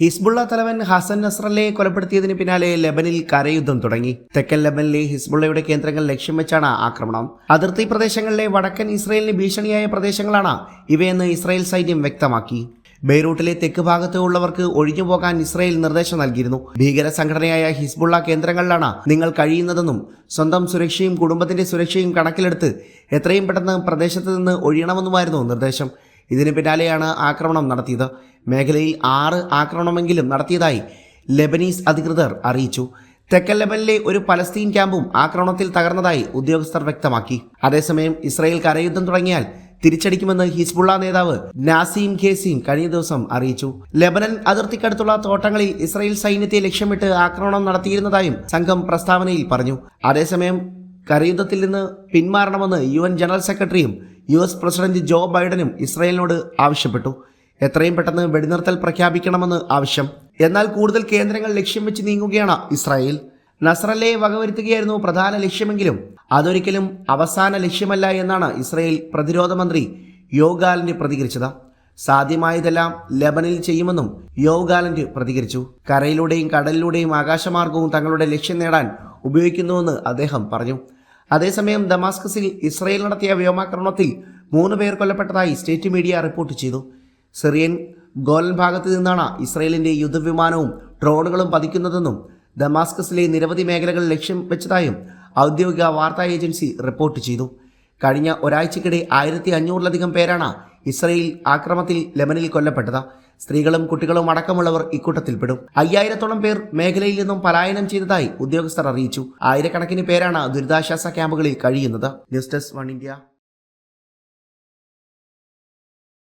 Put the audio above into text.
Hezbollah തലവൻ ഹസൻ നസ്രല്ലയെ കൊലപ്പെടുത്തിയതിന് പിന്നാലെ ലെബനിൽ കരയുദ്ധം തുടങ്ങി. തെക്കൻ ലെബനിലെ ഹിസ്ബുള്ളയുടെ കേന്ദ്രങ്ങൾ ലക്ഷ്യം വെച്ചാണ് ആക്രമണം. അതിർത്തി പ്രദേശങ്ങളിലെ വടക്കൻ ഇസ്രയേലിന് ഭീഷണിയായ പ്രദേശങ്ങളാണ് ഇവയെന്ന് ഇസ്രായേൽ സൈന്യം വ്യക്തമാക്കി. ബെയ്റൂട്ടിലെ തെക്ക് ഭാഗത്ത് ഉള്ളവർക്ക് ഒഴിഞ്ഞുപോകാൻ ഇസ്രായേൽ നിർദ്ദേശം നൽകിയിരുന്നു. ഭീകര സംഘടനയായ ഹിസ്ബുള്ള കേന്ദ്രങ്ങളിലാണ് നിങ്ങൾ കഴിയുന്നതെന്നും സ്വന്തം സുരക്ഷയും കുടുംബത്തിന്റെ സുരക്ഷയും കണക്കിലെടുത്ത് എത്രയും പെട്ടെന്ന് പ്രദേശത്ത് നിന്ന് ഒഴിയണമെന്നുമായിരുന്നു നിർദ്ദേശം. ഇതിന് പിന്നാലെയാണ് ആക്രമണം നടത്തിയത്. മേഖലയിൽ ആറ് ആക്രമണമെങ്കിലും നടത്തിയതായി ലെബനീസ് അധികൃതർ അറിയിച്ചു. തെക്കൻ ലെബനിലെ ഒരു പലസ്തീൻ ക്യാമ്പും ആക്രമണത്തിൽ തകർന്നതായി ഉദ്യോഗസ്ഥർ വ്യക്തമാക്കി. അതേസമയം ഇസ്രായേൽ കരയുദ്ധം തുടങ്ങിയാൽ തിരിച്ചടിക്കുമെന്ന് ഹിസ്ബുള്ള നേതാവ് നാസീം ഖേസീം കഴിഞ്ഞ ദിവസം അറിയിച്ചു. ലെബനൻ അതിർത്തിക്കടുത്തുള്ള തോട്ടങ്ങളിൽ ഇസ്രായേൽ സൈന്യത്തെ ലക്ഷ്യമിട്ട് ആക്രമണം നടത്തിയിരുന്നതായും സംഘം പ്രസ്താവനയിൽ പറഞ്ഞു. അതേസമയം കരയുദ്ധത്തിൽ നിന്ന് പിന്മാറണമെന്ന് യു ജനറൽ സെക്രട്ടറിയും യു എസ് പ്രസിഡന്റ് ജോ ബൈഡനും ഇസ്രായേലിനോട് ആവശ്യപ്പെട്ടു. എത്രയും പെട്ടെന്ന് വെടിനിർത്തൽ പ്രഖ്യാപിക്കണമെന്ന് ആവശ്യം. എന്നാൽ കൂടുതൽ കേന്ദ്രങ്ങൾ ലക്ഷ്യം വെച്ച് നീങ്ങുകയാണ് ഇസ്രായേൽ. നസ്രല്ലയെ വകവരുത്തുകയായിരുന്നു പ്രധാന ലക്ഷ്യമെങ്കിലും. അതൊരിക്കലും അവസാന ലക്ഷ്യമല്ല എന്നാണ് ഇസ്രായേൽ പ്രതിരോധ മന്ത്രി യോവ് ഗാലന്റ് പ്രതികരിച്ചത്. സാധ്യമായതെല്ലാം ലെബനിൽ ചെയ്യുമെന്നും യോഗാലന്റ് പ്രതികരിച്ചു. കരയിലൂടെയും കടലിലൂടെയും ആകാശമാർഗവും തങ്ങളുടെ ലക്ഷ്യം നേടാൻ ഉപയോഗിക്കുന്നുവെന്ന് അദ്ദേഹം പറഞ്ഞു. അതേസമയം ദമാസ്കസിൽ ഇസ്രയേൽ നടത്തിയ വ്യോമാക്രമണത്തിൽ മൂന്ന് പേർ കൊല്ലപ്പെട്ടതായി സ്റ്റേറ്റ് മീഡിയ റിപ്പോർട്ട് ചെയ്തു. സിറിയൻ ഗോലൻ ഭാഗത്ത് നിന്നാണ് ഇസ്രയേലിന്റെ യുദ്ധവിമാനവും ഡ്രോണുകളും പതിക്കുന്നതെന്നും ദമാസ്കസിലെ നിരവധി മേഖലകൾ ലക്ഷ്യം വെച്ചതായും ഔദ്യോഗിക വാർത്താ ഏജൻസി റിപ്പോർട്ട് ചെയ്തു. കഴിഞ്ഞ ഒരാഴ്ചക്കിടെ ആയിരത്തി അഞ്ഞൂറിലധികം പേരാണ് ഇസ്രയേൽ ആക്രമത്തിൽ ലെബനിൽ കൊല്ലപ്പെട്ടത്. സ്ത്രീകളും കുട്ടികളും അടക്കമുള്ളവർ ഇക്കൂട്ടത്തിൽപ്പെടും. അയ്യായിരത്തോളം പേർ മേഖലയിൽ നിന്നും പലായനം ചെയ്തതായി ഉദ്യോഗസ്ഥർ അറിയിച്ചു. ആയിരക്കണക്കിന് പേരാണ് ദുരിതാശ്വാസ ക്യാമ്പുകളിൽ കഴിയുന്നത്. News desk one India.